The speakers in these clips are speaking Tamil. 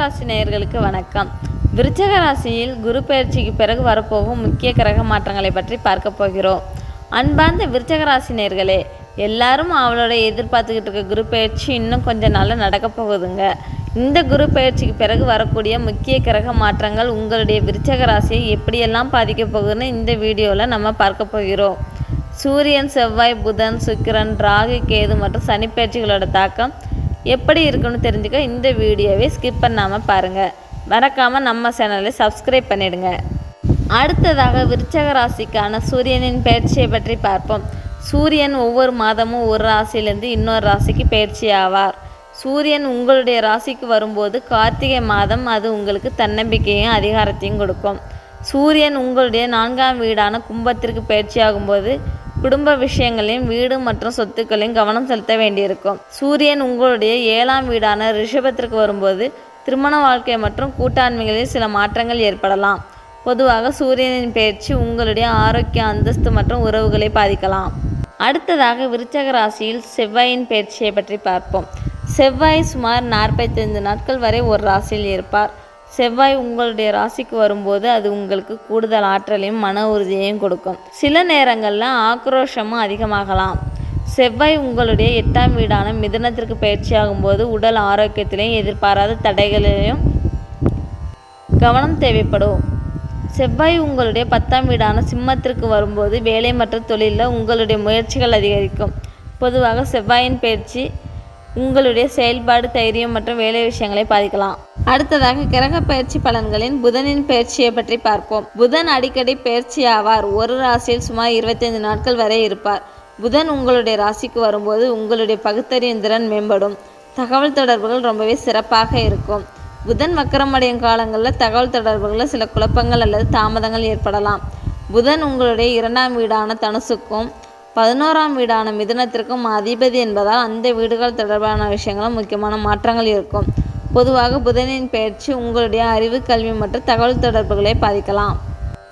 ராசி நேயர்களுக்கு வணக்கம். விருச்சக ராசியில் குரு பயிற்சிக்கு பிறகு வரப்போகும் முக்கிய கிரக மாற்றங்களை பற்றி பார்க்க போகிறோம். அன்பார்ந்த விருச்சக ராசி நேர்களே எல்லாரும் அவளோட எதிர்பார்த்துக்கிட்டு இருக்க குரு பயிற்சி இன்னும் கொஞ்ச நாளில் நடக்க போகுதுங்க. இந்த குரு பயிற்சிக்கு பிறகு வரக்கூடிய முக்கிய கிரக மாற்றங்கள் உங்களுடைய விருச்சக ராசியை எப்படியெல்லாம் பாதிக்க போகுதுன்னு இந்த வீடியோவில் நம்ம பார்க்க போகிறோம். சூரியன் செவ்வாய் புதன் சுக்கிரன் ராகு கேது மற்றும் சனி பயிற்சிகளோட தாக்கம் எப்படி இருக்குன்னு தெரிஞ்சுக்க இந்த வீடியோவை ஸ்கிப் பண்ணாமல் பாருங்கள் மறக்காமல் நம்ம சேனலை சப்ஸ்கிரைப் பண்ணிடுங்க. அடுத்ததாக விருச்சக ராசிக்கான சூரியனின் பயிற்சியை பற்றி பார்ப்போம். சூரியன் ஒவ்வொரு மாதமும் ஒரு ராசியிலேருந்து இன்னொரு ராசிக்கு பயிற்சி ஆவார். சூரியன் உங்களுடைய ராசிக்கு வரும்போது கார்த்திகை மாதம் அது உங்களுக்கு தன்னம்பிக்கையும் அதிகாரத்தையும் கொடுக்கும். சூரியன் உங்களுடைய நான்காம் வீடான கும்பத்திற்கு பயிற்சியாகும்போது குடும்ப விஷயங்களையும் வீடு மற்றும் சொத்துக்களையும் கவனம் செலுத்த வேண்டியிருக்கும். சூரியன் உங்களுடைய ஏழாம் வீடான ரிஷபத்திற்கு வரும்போது திருமண வாழ்க்கை மற்றும் கூட்டாண்மைகளில் சில மாற்றங்கள் ஏற்படலாம். பொதுவாக சூரியனின் பயிற்சி உங்களுடைய ஆரோக்கிய அந்தஸ்து மற்றும் உறவுகளை பாதிக்கலாம். அடுத்ததாக விருச்சக ராசியில் செவ்வாயின் பயிற்சியை பற்றி பார்ப்போம். செவ்வாய் சுமார் நாற்பத்தைந்து நாட்கள் வரை ஒரு ராசியில் இருப்பார். செவ்வாய் உங்களுடைய ராசிக்கு வரும்போது அது உங்களுக்கு கூடுதல் ஆற்றலையும் மன உறுதியையும் கொடுக்கும். சில நேரங்களில் ஆக்ரோஷமும் அதிகமாகலாம். செவ்வாய் உங்களுடைய எட்டாம் வீடான மிதனத்திற்கு பயிற்சியாகும் போது உடல் ஆரோக்கியத்திலையும் எதிர்பாராத தடைகளிலையும் கவனம் தேவைப்படும். செவ்வாய் உங்களுடைய பத்தாம் வீடான சிம்மத்திற்கு வரும்போது வேலை மற்றும் தொழிலில் உங்களுடைய முயற்சிகள் அதிகரிக்கும். பொதுவாக செவ்வாயின் பயிற்சி உங்களுடைய செயல்பாடு தைரியம் மற்றும் வேலை விஷயங்களை பாதிக்கலாம். அடுத்ததாக கிரக பயிற்சி பலன்களின் புதனின் பயிற்சியை பற்றி பார்ப்போம். புதன் அடிக்கடி பயிற்சி ஆவார். ஒரு ராசியில் சுமார் இருபத்தைந்து நாட்கள் வரை இருப்பார். புதன் உங்களுடைய ராசிக்கு வரும்போது உங்களுடைய பகுத்தறியும் திறன் மேம்படும். தகவல் தொடர்புகள் ரொம்பவே சிறப்பாக இருக்கும். புதன் வக்கரமடையும் காலங்களில் தகவல் தொடர்புகளில் சில குழப்பங்கள் அல்லது தாமதங்கள் ஏற்படலாம். புதன் உங்களுடைய இரண்டாம் வீடான தனுசுக்கும் பதினோராம் வீடான மிதுனத்திற்கும் அதிபதி என்பதால் அந்த வீடுகள் தொடர்பான விஷயங்களும் முக்கியமான மாற்றங்கள் இருக்கும். பொதுவாக புதனின் பயிற்சி உங்களுடைய அறிவு கல்வி மற்றும் தகவல் தொடர்புகளை பாதிக்கலாம்.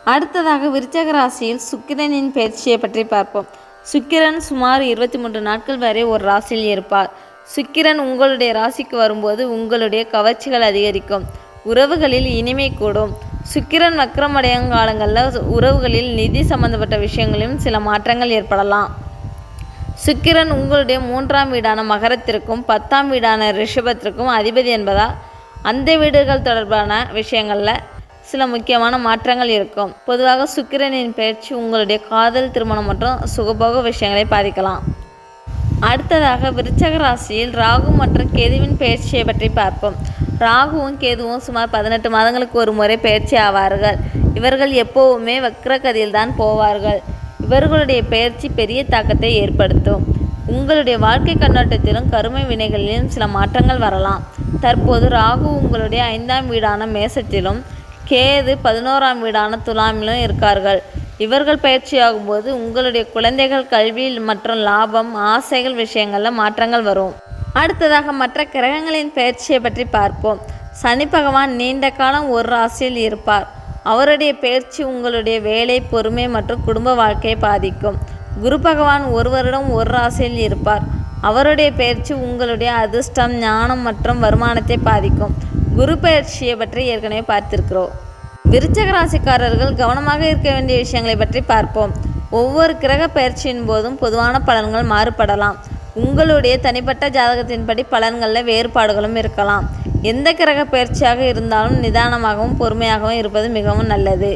அடுத்ததாக விருச்சக ராசியில் சுக்கிரனின் பயிற்சியை பற்றி பார்ப்போம். சுக்கிரன் சுமார் இருபத்தி மூன்று நாட்கள் வரை ஒரு ராசியில் இருப்பார். சுக்கிரன் உங்களுடைய ராசிக்கு வரும்போது உங்களுடைய கவர்ச்சிகள் அதிகரிக்கும். உறவுகளில் இனிமை கூடும். சுக்கிரன் வக்கரமடையும் காலங்களில் உறவுகளில் நிதி சம்பந்தப்பட்ட விஷயங்களிலும் சில மாற்றங்கள் ஏற்படலாம். சுக்கிரன் உங்களுடைய மூன்றாம் வீடான மகரத்திற்கும் பத்தாம் வீடான ரிஷபத்திற்கும் அதிபதி என்பதால் அந்த வீடுகள் தொடர்பான விஷயங்களில் சில முக்கியமான மாற்றங்கள் இருக்கும். பொதுவாக சுக்கிரனின் பயிற்சி உங்களுடைய காதல் திருமணம் மற்றும் சுகபோக விஷயங்களை பாதிக்கலாம். அடுத்ததாக விருச்சக ராசியில் ராகு மற்றும் கேதுவின் பயிற்சியை பற்றி பார்ப்போம். ராகுவும் கேதுவும் சுமார் பதினெட்டு மாதங்களுக்கு ஒரு முறை பயிற்சி ஆவார்கள். இவர்கள் எப்போவுமே வக்ரகதியில் தான் போவார்கள். இவர்களுடைய பயிற்சி பெரிய தாக்கத்தை ஏற்படுத்தும். உங்களுடைய வாழ்க்கை கண்ணோட்டத்திலும் கருமை வினைகளிலும் சில மாற்றங்கள் வரலாம். தற்போது ராகு உங்களுடைய ஐந்தாம் வீடான மேசத்திலும் கேது பதினோராம் வீடான துலாமிலும் இருக்கார்கள். இவர்கள் பயிற்சியாகும் போது உங்களுடைய குழந்தைகள் கல்வியில் மற்றும் லாபம் ஆசைகள் விஷயங்களில் மாற்றங்கள் வரும். அடுத்ததாக மற்ற கிரகங்களின் பயிற்சியை பற்றி பார்ப்போம். சனி பகவான் நீண்ட காலம் ஒரு ராசியில் இருப்பார். அவருடைய பயிற்சி உங்களுடைய வேலை பொறுமை மற்றும் குடும்ப வாழ்க்கையை பாதிக்கும். குரு பகவான் ஒரு வருடம் ஒரு ராசியில் இருப்பார். அவருடைய பயிற்சி உங்களுடைய அதிர்ஷ்டம் ஞானம் மற்றும் வருமானத்தை பாதிக்கும். குரு பயிற்சியை பற்றி ஏற்கனவே பார்த்திருக்கிறோம். விருச்சக ராசிக்காரர்கள் கவனமாக இருக்க வேண்டிய விஷயங்களை பற்றி பார்ப்போம். ஒவ்வொரு கிரக பயிற்சியின் போதும் பொதுவான பலன்கள் மாறுபடலாம். உங்களுடைய தனிப்பட்ட ஜாதகத்தின்படி பலன்களில் வேறுபாடுகளும் இருக்கலாம். எந்த கிரக பயிற்சியாக இருந்தாலும் நிதானமாகவும் பொறுமையாகவும் இருப்பது மிகவும் நல்லது.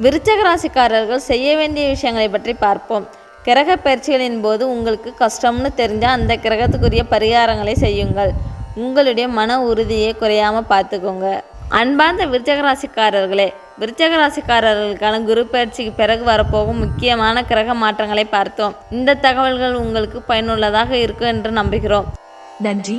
விருச்சக ராசிக்காரர்கள் செய்ய வேண்டிய விஷயங்களை பற்றி பார்ப்போம். கிரக பயிற்சிகளின் போது உங்களுக்கு கஷ்டம்னு தெரிஞ்சால் அந்த கிரகத்துக்குரிய பரிகாரங்களை செய்யுங்கள். உங்களுடைய மன உறுதியை குறையாமல் பார்த்துக்கோங்க. அன்பார்ந்த விருச்சக ராசிக்காரர்களே விருச்சக ராசிக்காரர்களுக்கான குரு பயிற்சிக்கு பிறகு வரப்போகும் முக்கியமான கிரக மாற்றங்களை பார்த்தோம். இந்த தகவல்கள் உங்களுக்கு பயனுள்ளதாக இருக்கும் என்று நம்புகிறோம். நன்றி.